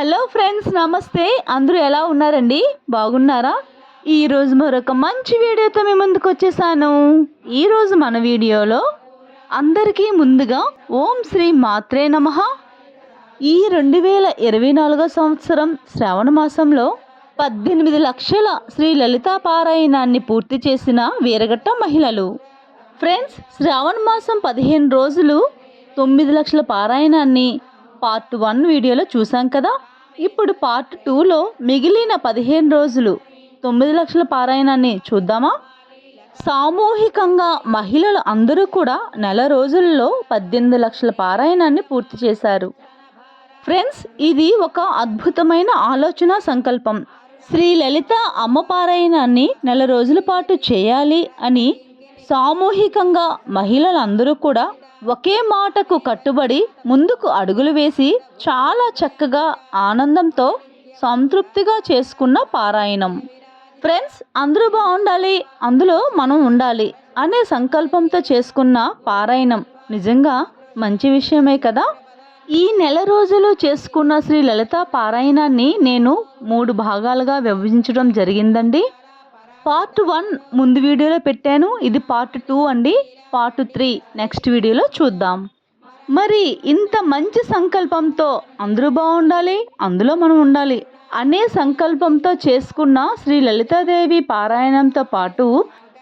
Hello friends నమస్తే. అందరూ ఎలా ఉన్నారండి? బాగున్నారా? ఈరోజు మరొక మంచి వీడియోతో మీ ముందుకు వచ్చేసాను. ఈరోజు మన వీడియోలో అందరికీ ముందుగా ఓం శ్రీ మాత్రే నమః. ఈ రెండు వేల ఇరవై నాలుగో సంవత్సరం శ్రావణ మాసంలో పద్దెనిమిది లక్షల శ్రీ లలితా పారాయణాన్ని పూర్తి చేసిన వీరగట్ట మహిళలు. ఫ్రెండ్స్ శ్రావణ మాసం పదిహేను రోజులు తొమ్మిది లక్షల పారాయణాన్ని పార్ట్ వన్ వీడియోలో చూసాం కదా? ఇప్పుడు పార్ట్ టూలో మిగిలిన పదిహేను రోజులు తొమ్మిది లక్షల పారాయణాన్ని చూద్దామా? సామూహికంగా మహిళలు అందరూ కూడా నెల రోజుల్లో పద్దెనిమిది లక్షల పారాయణాన్ని పూర్తి చేశారు. ఫ్రెండ్స్ ఇది ఒక అద్భుతమైన ఆలోచన సంకల్పం. శ్రీ లలిత అమ్మ పారాయణాన్ని నెల రోజుల పాటు చేయాలి అని సామూహికంగా మహిళలందరూ కూడా ఒకే మాటకు కట్టుబడి ముందుకు అడుగులు వేసి చాలా చక్కగా ఆనందంతో సంతృప్తిగా చేసుకున్న పారాయణం. ఫ్రెండ్స్ అందరూ బాగుండాలి అందులో మనం ఉండాలి అనే సంకల్పంతో చేసుకున్న పారాయణం నిజంగా మంచి విషయమే కదా? ఈ నెల రోజులు చేసుకున్న శ్రీ లలిత పారాయణాన్ని నేను మూడు భాగాలుగా విభజించడం జరిగిందండి. పార్ట్ వన్ ముందు వీడియోలో పెట్టాను. ఇది పార్ట్ టూ అండి. పార్ట్ త్రీ నెక్స్ట్ వీడియోలో చూద్దాం. మరి ఇంత మంచి సంకల్పంతో అందరూ బాగుండాలి అందులో మనం ఉండాలి అనే సంకల్పంతో చేసుకున్న శ్రీ లలితాదేవి పారాయణంతో పాటు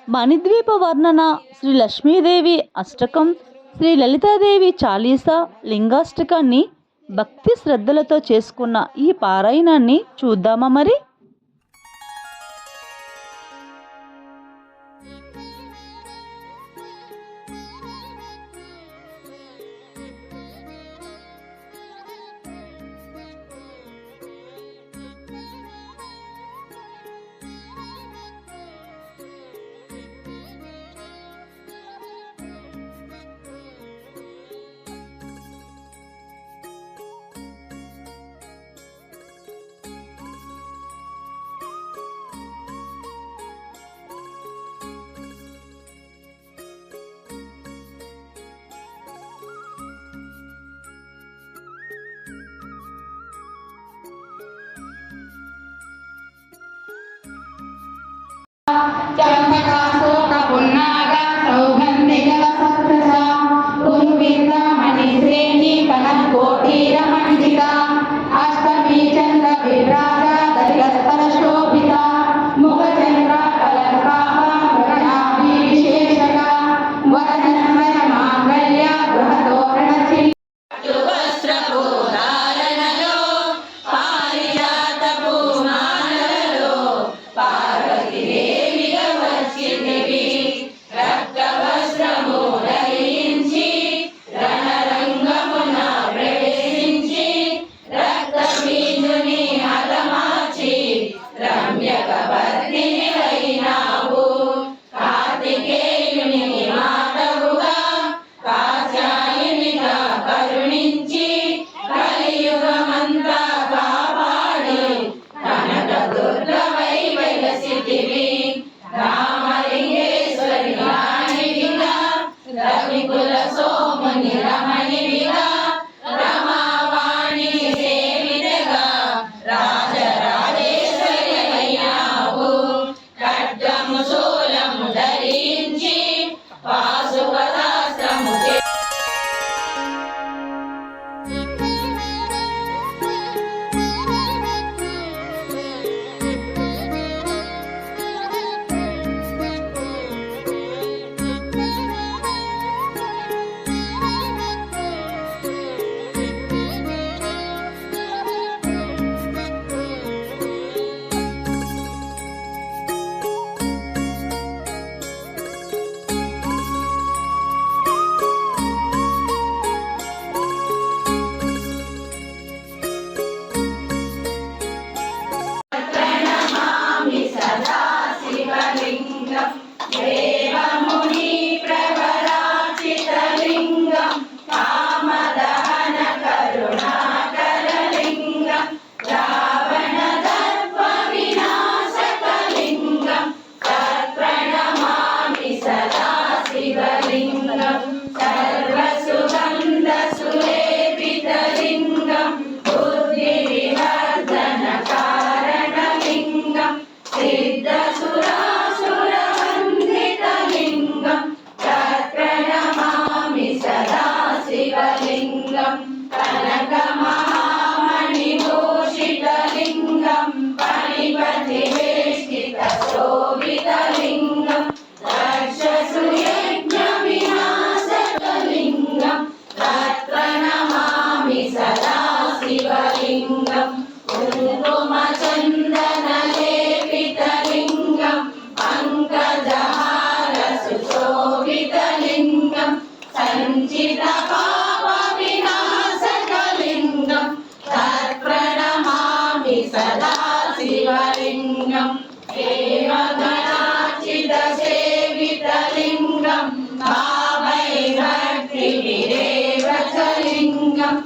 మణిద్వీప వర్ణన శ్రీ లక్ష్మీదేవి అష్టకం శ్రీ లలితాదేవి చాలీస లింగాష్టకాన్ని భక్తి శ్రద్ధలతో చేసుకున్న ఈ పారాయణాన్ని చూద్దామా మరి? рішення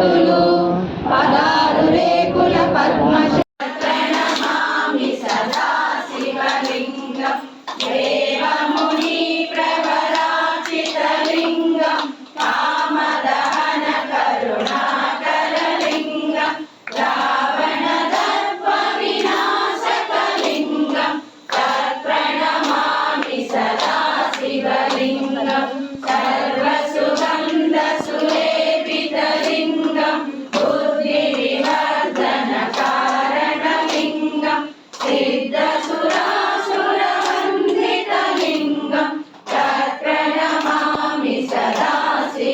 বলো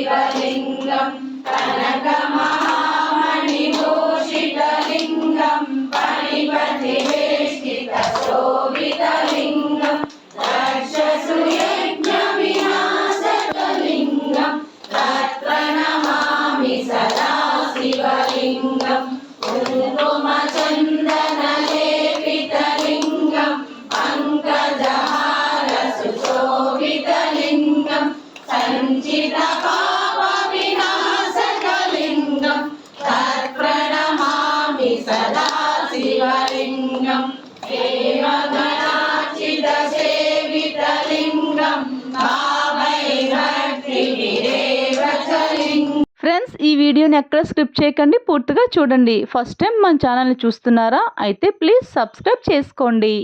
శివలింగం కనకమా ఫ్రెండ్స్ ఈ వీడియోని ఎక్కడ స్క్రిప్ట్ చేయకండి పూర్తిగా చూడండి. ఫస్ట్ టైం మన ఛానల్ని చూస్తున్నారా? అయితే ప్లీజ్ సబ్స్క్రైబ్ చేసుకోండి.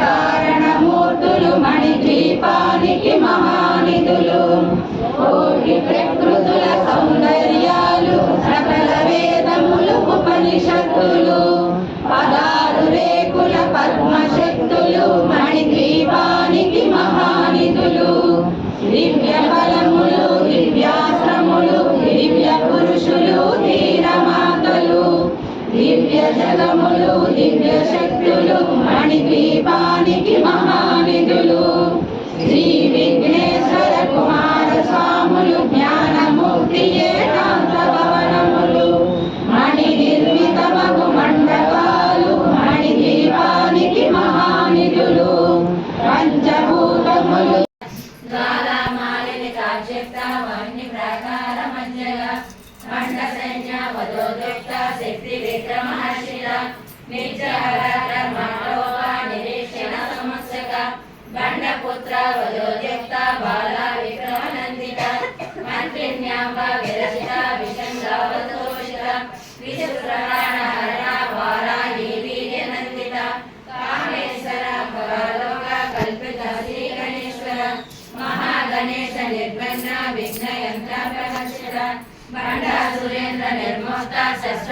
కారణమూర్తులు మణి ద్వీపానికి మహానిధులు. కోటి ప్రేమ జగములు దివ్య శక్తులు మణిద్వీపానికి మహానిధులు. శ్రీ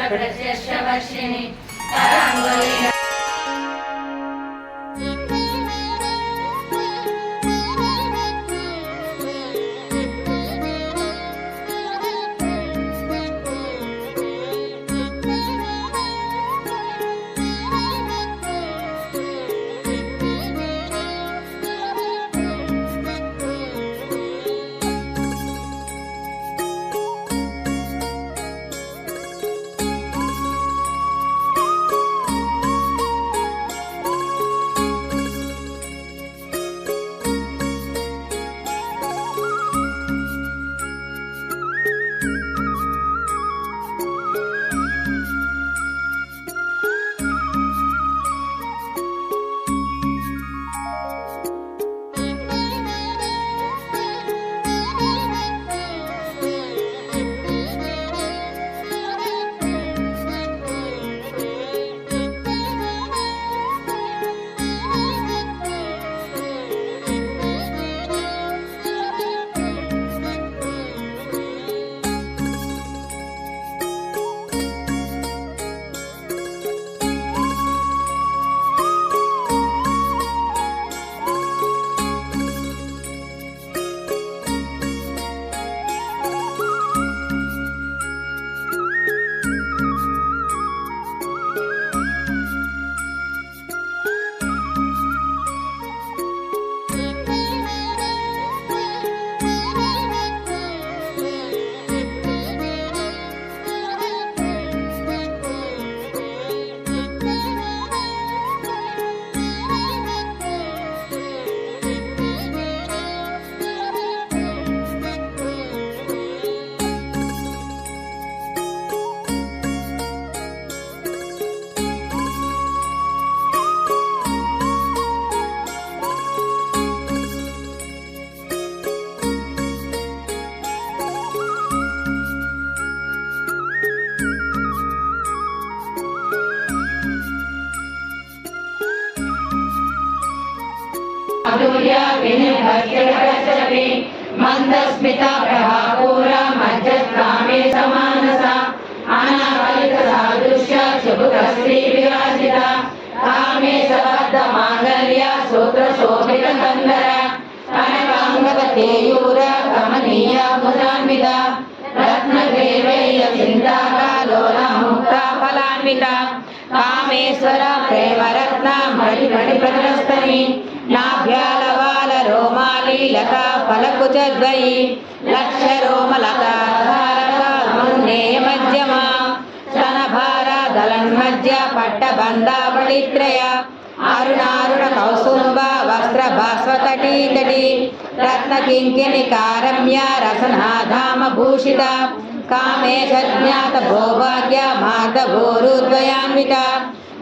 प्रत्यक्षवर्षिणि మందస్మిత ప్రభాపూర మధ్యస్థామే సమానస అనాకలిత సాదృశ్య శుభుక శ్రీ విరాజిత కామే సబద్ధ మాంగళ్య సూత్ర శోభిత కందర కనకాంగద కమనీయ ముదాన్విత రత్నగ్రీవైయ చింతాకాలోల ముక్త కామేశ్వర ప్రేమరత్న మణిమణి ప్రదస్తని నాభ్యాలవాల రోమాలి లత ఫలకుచద్వయి లక్ష రోమలత ధారకామున్నేయ మధ్యమా స్తనభార దళన్మధ్య పట్టబంధావళిత్రయ అరుణారుణ కౌసుంబ వస్త్ర భాస్వతటీ తటి రత్న కింకిని కారమ్య రసనాధామ భూషిత కామేశ జ్ఞాత భోభాగ్య మార్గభోరుద్వయాన్విత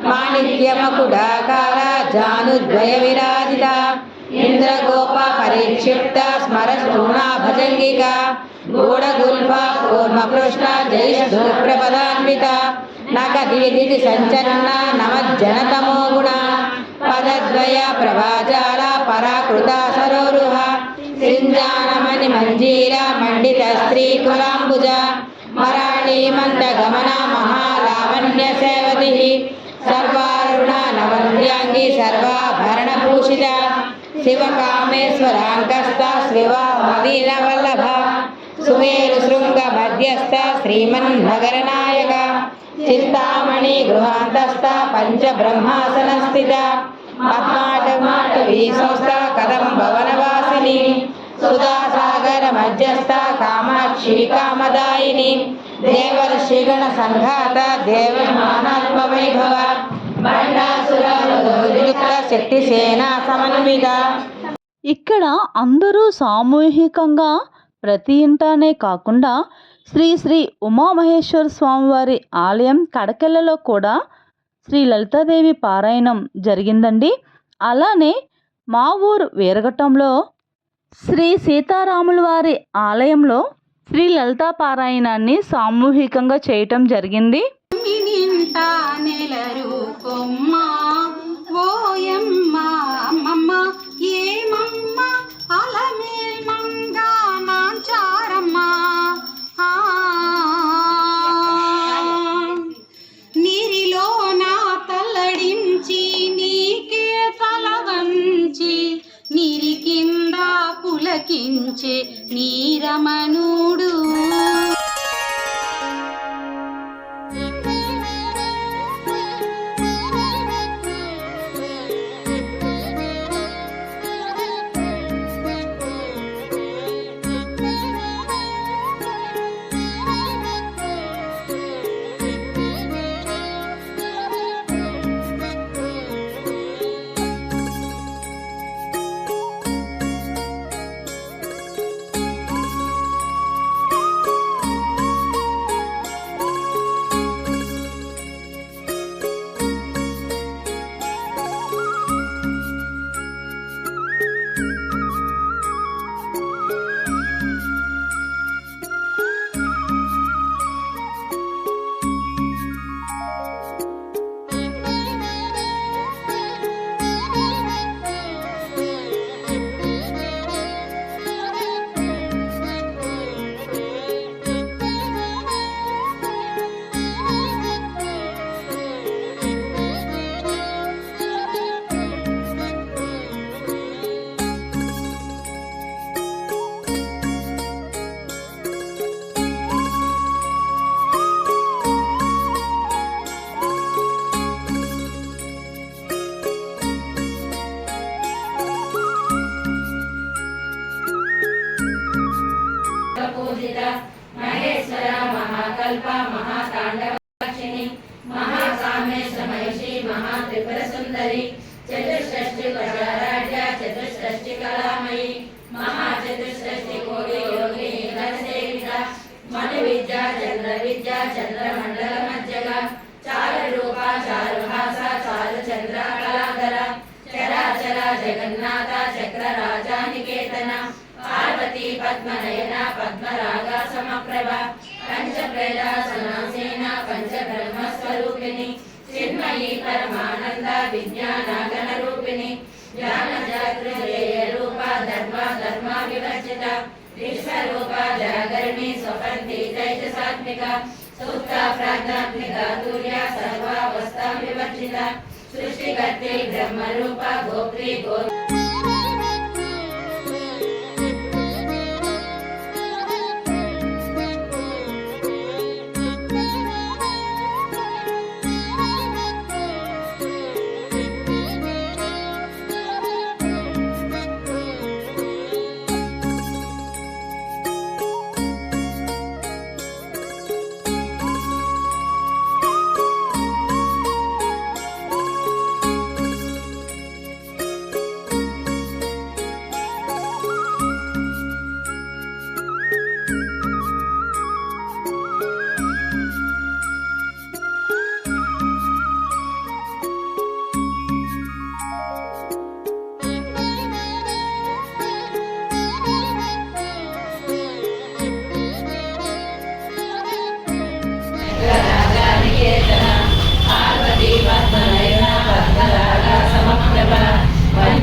మాణిక్యమకుడాకార జానుద్వయ విరాజిత ఇంద్రగోప పరిక్షిప్త స్మర స్థూణా భజంగిక గూఢగుల్ఫ కూర్మ కృష్ణ ప్రపదాన్విత నకదీది సంచలన నమజ్జనతమో గుణ పదద్వయ ప్రభాజాల పరాకృత సరోరుహ సింజానమణి మంజీర మండిత స్త్రీ కులాంబుజ మరాళీమంత గమన మహాలావణ్య సేవతి సర్వారుణ నవల్యాంగి సర్వాభరణ భూషిత శివకామేశ్వరాంకస్త శివమదీన వల్లభ సుమేరు శృంగ మధ్యస్థ శ్రీమన్ నగర నాయక చింతామణి గృహాంతస్థ పంచబ్రహ్మాసన స్థిత పద్మాటమాటవీ సంస్థ కదం భవనవాసిని సుధాసాగర మధ్యస్థ కామాక్షి కామదాయిని దేవర్షిగణ సంఘాత దేవమానాత్మ వైభవ శక్తి సేనా సమన్విత. ఇక్కడ అందరూ సామూహికంగా ప్రతి ఇంటానే కాకుండా శ్రీ శ్రీ ఉమామహేశ్వర స్వామివారి ఆలయం కడకెళ్ళలో కూడా శ్రీ లలితాదేవి పారాయణం జరిగిందండి. అలానే మా ఊరు వీరఘట్టంలో శ్రీ సీతారాముల వారి ఆలయంలో శ్రీ లలితా పారాయణాన్ని సామూహికంగా చేయటం జరిగింది. ఓయమ్మ అమ్మమ్మ ఏమమ్మ పులకించే నీరమణుడు విద్యా చంద్ర మధ్యగ చాల రూప భాష చంద్ర కళాధర చరాచర జగన్నాథ చక్ర రాజా నికేతన పార్వతి పద్మనయన పద్మరాగ సమప్రభ పంచప్రద సనాసేన పంచ బ్రహ్మ స్వరూపిణి చిన్మయి పరమానంద విజ్ఞానాగణ రూపిణి జ్ఞాన ధర్మ ధర్మ विश्वरूपा जागरणी स्वपन्ति चैतसात्मिका सूक्ता प्राज्ञात्मिका तुर्या सर्वावस्था विवर्जिता सृष्टिकर्त्री ब्रह्मरूपा गोत्री गो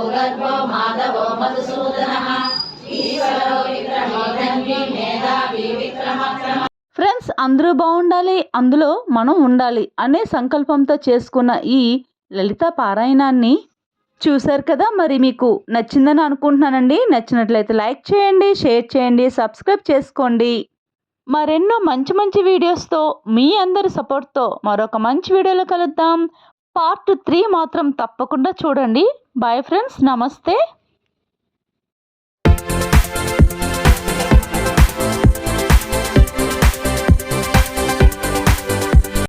భూగర్భో మాధవో మధుసూదన. ఈశ్వరో విక్రమో ధన్వి మేధావి విక్రమక్రమ. ఫ్రెండ్స్ అందరూ బాగుండాలి అందులో మనం ఉండాలి అనే సంకల్పంతో చేసుకున్న ఈ లలిత పారాయణాన్ని చూశారు కదా మరి మీకు నచ్చిందని అనుకుంటున్నానండి. నచ్చినట్లయితే లైక్ చేయండి షేర్ చేయండి సబ్స్క్రైబ్ చేసుకోండి. మరెన్నో మంచి మంచి వీడియోస్తో మీ అందరి సపోర్ట్తో మరొక మంచి వీడియోలో కలుద్దాం. పార్ట్ త్రీ మాత్రం తప్పకుండా చూడండి. బాయ్ ఫ్రెండ్స్ నమస్తే.